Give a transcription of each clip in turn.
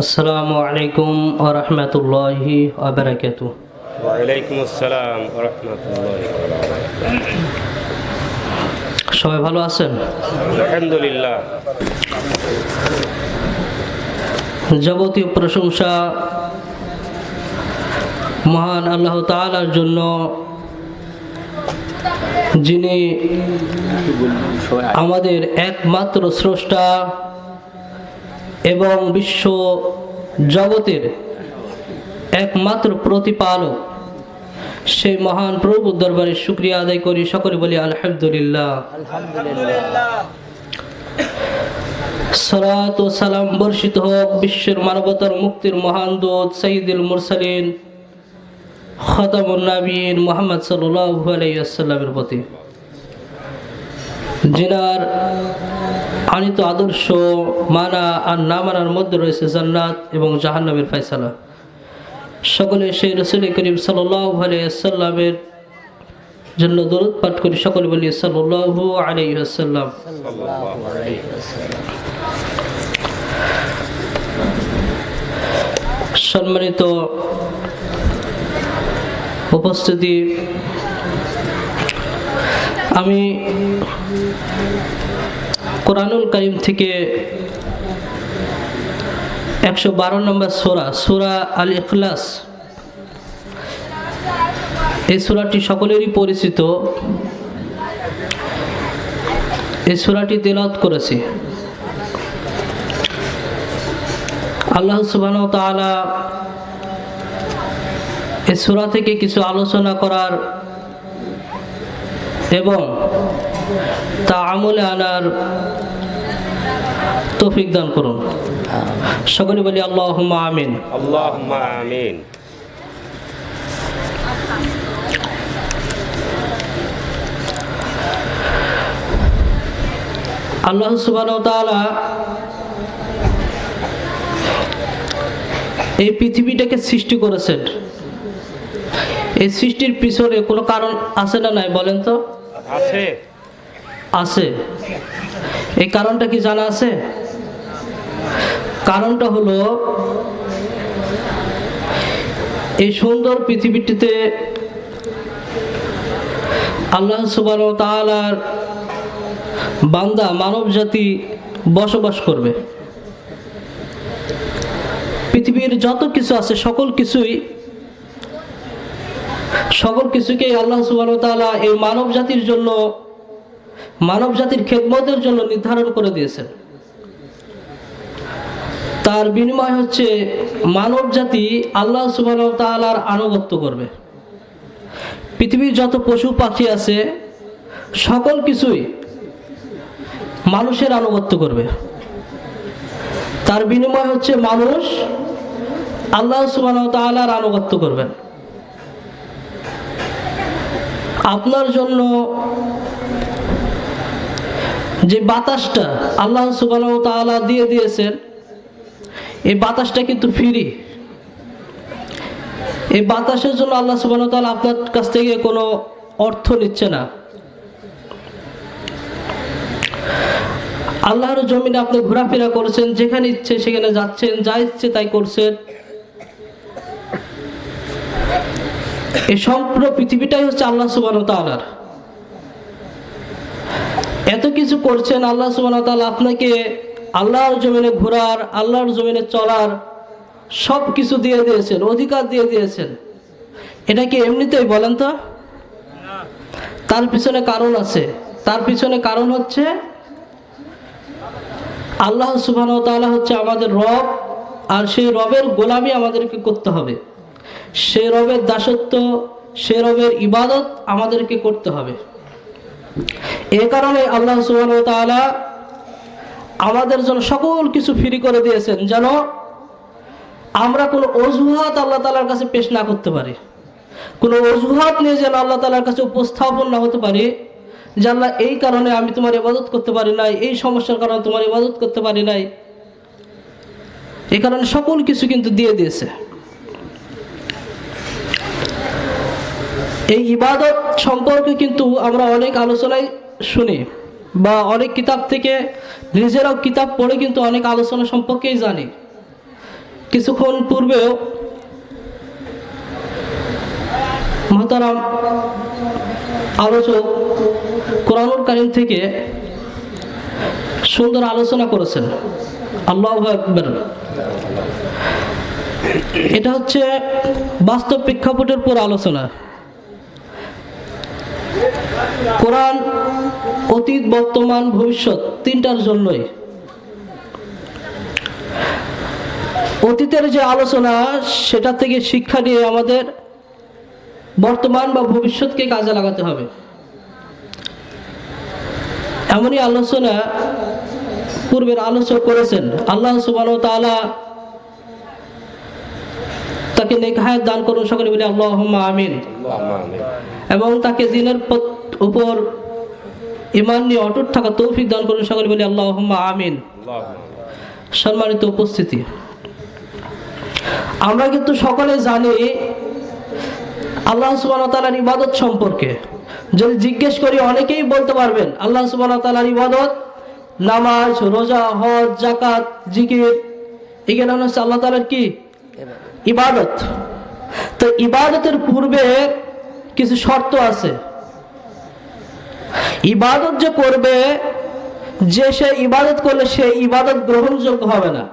আসসালামু আলাইকুম ওরহমতুল্লাহি আবরাকাতু ওয়ালাইকুম আসসালাম রহমতুল্লাহ সবাই ভালো আছেন? আলহামদুলিল্লাহ। যাবতীয় প্রশংসা মহান আল্লাহ তাআলার জন্য যিনি আমাদের একমাত্র স্রষ্টা এবং বিশ্ব জগতের একমাত্র প্রতিপালক, সেই মহান প্রভুর দরবারে শুক্রিয়া আদায় করি। সকলে বলি, আলহামদুলিল্লাহ। সালাত ও সালাম বর্ষিত হোক বিশ্বের মানবতার মুক্তির মহান দূত সঈদুল মুরসালিন, খতামুন নাবিন মোহাম্মদ সাল্লাল্লাহু আলাইহি ওয়াসাল্লামের প্রতি। জিনার আনিত আদর্শ মানা আর না মানার মধ্যে রয়েছে জান্নাত এবং জাহান্নামের ফয়সালা। সকলে সেই রসুল করিম আলাইহি জন্য দরুদ পাঠ করি। সকলে বলি সাল্লাল্লাহু আলাইহি সম্মানিত উপস্থিতি, আমি কোরআনুল করিম থেকে একশো বারো নম্বর সোরা সোরা আল ইখলাস এই সোরাটি সকলেরই পরিচিত। এই সোরাটি তেলাওয়াত করেছি। আল্লাহ সুবাহ তাআলা এই সূরা থেকে কিছু আলোচনা করার এবং তা আমলে আনার তৌফিক দান করুন। সকলে বলি আল্লাহ আমিন। আল্লাহুম্মা আমিন। আল্লাহ তাআলা এই পৃথিবীটাকে সৃষ্টি করেছেন। এই সৃষ্টির পিছনে কোনো কারণ আছে না নাই বলেন তো? আছে। আছে। এই কারণটা কি জানা আছে? কারণটা হলো, এই সুন্দর পৃথিবীটিতে আল্লাহ সুবাহ তাআলার বান্দা মানব জাতি বসবাস করবে। পৃথিবীর যত কিছু আছে, সকল কিছুই, সকল কিছুকে আল্লাহ সুবাহ তালা এই মানব জাতির জন্য মানব জাতির খেদমতের জন্য নির্ধারণ করে দিয়েছেন। তার বিনিময় হচ্ছে মানব জাতি আল্লাহ সুবাহ তাআলার আনুগত্য করবে। পৃথিবীর যত পশু পাখি আছে, সকল কিছুই মানুষের আনুগত্য করবে। তার বিনিময় হচ্ছে মানুষ আল্লাহ সুবাহ তাআলার আনুগত্য করবেন। আপনার জন্য যে বাতাসটা আল্লাহ সুবাহ দিয়ে দিয়েছেন, এই বাতাসটা কিন্তু ফ্রি। এই বাতাসের জন্য আল্লাহ সুবাহ তাআলা আপনার কাছ থেকে কোনো অর্থ নিচ্ছে না। আল্লাহর জমিনে আপনি ঘোরাফেরা করছেন, যেখানে ইচ্ছে সেখানে যাচ্ছেন, যা ইচ্ছে তাই করছেন। এই সম্পূর্ণ পৃথিবীটাই হচ্ছে আল্লাহ সুবাহ তাআলার। এত কিছু করছেন আল্লাহ সুবাহ তাআলা, আপনাকে আল্লাহর জমিনে ঘোরার, আল্লাহর জমিনে চলার সব কিছু দিয়ে দিয়েছেন, অধিকার দিয়ে দিয়েছেন। এটা কি এমনিতেই বলেন তো? তার পিছনে কারণ আছে। তার পিছনে কারণ হচ্ছে আল্লাহ সুবাহ হচ্ছে আমাদের রব, আর সেই রবের গোলামি আমাদেরকে করতে হবে। সে রবের দাসত্ব সে রবের ইবাদত আমাদেরকে করতে হবে। এ কারণে আল্লাহ সুবাহ আমাদের জন্য সকল কিছু ফ্রি করে দিয়েছেন যেন আমরা কোনো অজুহাত আল্লাহ তালার কাছে পেশ না করতে পারি। কোনো অজুহাত নিয়ে যেন আল্লাহ তালার কাছে উপস্থাপন না হতে পারি যে আল্লাহ এই কারণে আমি তোমার ইবাদত করতে পারি নাই, এই সমস্যার কারণে তোমার ইবাদত করতে পারি নাই। এই কারণে সকল কিছু কিন্তু দিয়ে দিয়েছে। এই ইবাদত সম্পর্কে কিন্তু আমরা অনেক আলোচনায় শুনি বা অনেক কিতাব থেকে, নিজেরাও কিতাব পড়ে কিন্তু অনেক আলোচনা সম্পর্কেই জানি। কিছুক্ষণ পূর্বেও মহতারাম আলোচক কোরআনুল কারিম থেকে সুন্দর আলোচনা করেছেন। আল্লাহ আকবর। এটা হচ্ছে বাস্তব প্রেক্ষাপটের পর আলোচনা। কোরআন অতীত, বর্তমান, ভবিষ্যৎ তিনটার জন্যই। অতীতের যে আলোচনা, সেটা থেকে শিক্ষা নিয়ে আমাদের বর্তমান বা ভবিষ্যৎকে কাজে লাগাতে হবে। এমনই আলোচনা পূর্বের আলোচনা করেছেন। আল্লাহ সুবান তাআলা তাকে নেকহায়াত দান করুন সকলে বলে আল্লাহ আমিন। এবং তাকে দিনের উপর ইমান নিয়ে অটুট থাকা তৌফিক দান করুন সকলে বলে আল্লাহ আমিন। সম্মানিত উপস্থিতি আমরা কিন্তু সকলে জানি আল্লাহ সুবান ইবাদত সম্পর্কে। যদি জিজ্ঞেস করি অনেকেই বলতে পারবেন আল্লাহ সুবান ইবাদত নামাজ রোজা হজ জাকাত জিকির এগুলো হচ্ছে আল্লাহ তালার কি? ইবাদত। তো ইবাদতের পূর্বে কিছু শর্ত আছে। ইবাদত যে করবে যে সে ইবাদত করলে সে ইবাদত গ্রহণযোগ্য হবে না।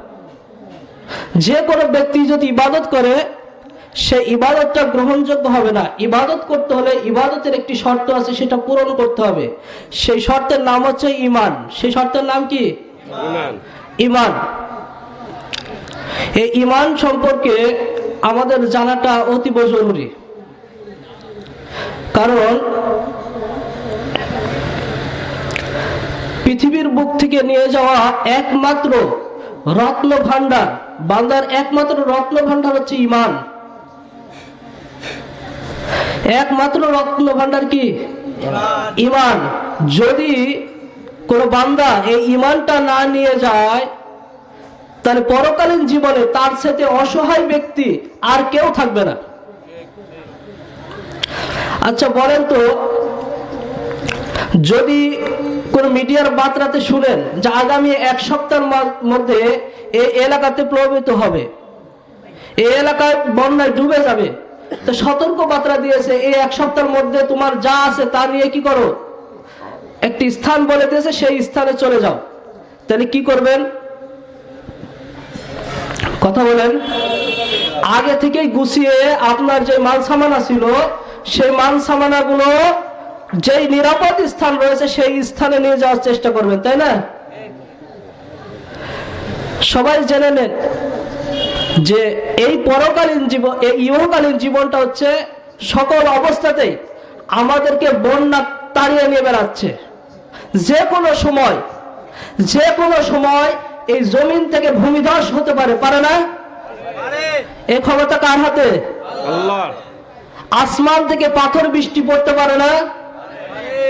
যে কোনো ব্যক্তি যদি ইবাদত করে সে ইবাদতটা গ্রহণযোগ্য হবে না। ইবাদত করতে হলে ইবাদতের একটি শর্ত আছে সেটা পূরণ করতে হবে। সেই শর্তের নাম হচ্ছে ইমান সেই শর্তের নাম কি? ইমান এই ইমান সম্পর্কে আমাদের জানাটা অতীব জরুরি। কারণ পৃথিবীর বুক থেকে নিয়ে যাওয়া একমাত্র রত্ন ভান্ডার বান্দার একমাত্র রত্ন ভান্ডার হচ্ছে ইমান একমাত্র রত্ন ভান্ডার কি? ইমান যদি কোনো বান্দা এই ইমানটা না নিয়ে যায় তাহলে পরকালীন জীবনে তার সাথে অসহায় ব্যক্তি আর কেউ থাকবে না। আচ্ছা বলেন তো, যদি কোন মিডিয়ার বার্তাতে শুনেন যে আগামী এক সপ্তাহের মধ্যে এই এলাকাতে প্রভাবিত হবে এই এলাকায় বন্যায় ডুবে যাবে, তো সতর্ক বার্তা দিয়েছে, এই এক সপ্তাহের মধ্যে তোমার যা আছে তা নিয়ে কি করো? একটি স্থান বলে দিয়েছে, সেই স্থানে চলে যাও। তাহলে কি করবেন? কথা বলেন। আগে থেকেই গুছিয়ে আপনার যে মাল সামানা ছিল, সেই মাল সামানাগুলো যেই নিরাপদ স্থান রয়েছে, সেই স্থানে নিয়ে যাওয়ার চেষ্টা করবেন, তাই না? সবাই জেনে নেন যে এই পরকালীন জীবন, এই ইহকালীন জীবনটা হচ্ছে সকল অবস্থাতেই আমাদেরকে বন্যা তাড়িয়ে নিয়ে বেড়াচ্ছে। যে কোনো সময়, যে কোনো সময় এই জমিন থেকে ভূমিধস হতে পারে পারে না? এই ক্ষমতা কার হাতে? আসমান থেকে পাথর বৃষ্টি পড়তে পারে না?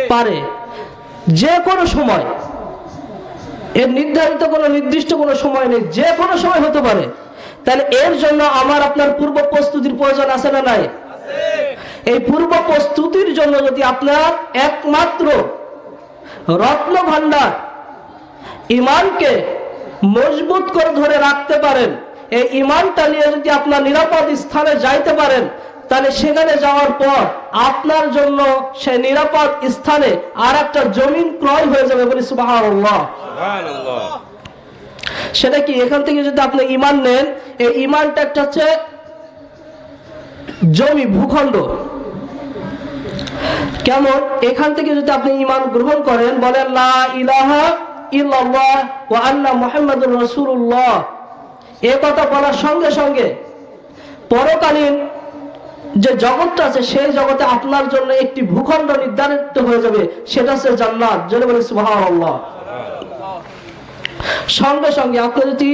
পারে। যে কোনো সময় এর নির্ধারিত কোনো নির্দিষ্ট কোনো সময় নেই যে কোনো সময় হতে পারে। তাহলে এর জন্য আমার আপনার পূর্ব প্রস্তুতির প্রয়োজন আছে না নাই? এই পূর্ব প্রস্তুতির জন্য যদি আপনার একমাত্র রত্ন ভান্ডার ইমানকে মজবুত করে ধরে রাখতে পারেন। এই ইমানটা নিয়ে যদি আপনার নিরাপদ স্থানে যাইতে পারেন তাহলে সেখানে যাওয়ার পর আপনার জন্য সে নিরাপদ স্থানে আর একটা জমিন ক্রয় হয়ে যাবে বলে সুবহানাল্লাহ। সেটা কি? এখান থেকে যদি আপনি ইমান নেন এই ইমানটা একটা হচ্ছে জমি ভূখণ্ড। কেমন? এখান থেকে যদি আপনি ইমান গ্রহণ করেন বলেন লা ইলাহা ইল্লাল্লাহ ওয়া কথা বলার সঙ্গে সঙ্গে পরকালীন যে জগৎটা আছে, সেই জগতে আপনার জন্য একটি ভূখণ্ড নির্ধারিত হয়ে যাবে, সেটা হচ্ছে জান্নাত। সুবহানাল্লাহ। সঙ্গে সঙ্গে আপনি যদি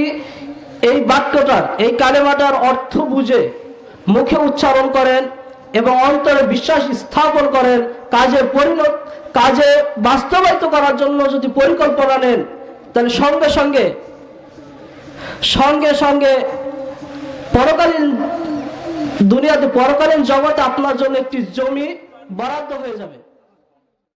এই বাক্যটার, এই কালেমাটার অর্থ বুঝে, মুখে উচ্চারণ করেন এবং অন্তরে বিশ্বাস স্থাপন করেন, কাজে পরিণত, কাজে বাস্তবায়িত করার জন্য যদি পরিকল্পনা নেন, তাহলে সঙ্গে সঙ্গে সঙ্গে সঙ্গে পরকালীন, দুনিয়াতে পরকালীন জগতে আপনার জন্য একটি জমি বরাদ্দ হয়ে যাবে।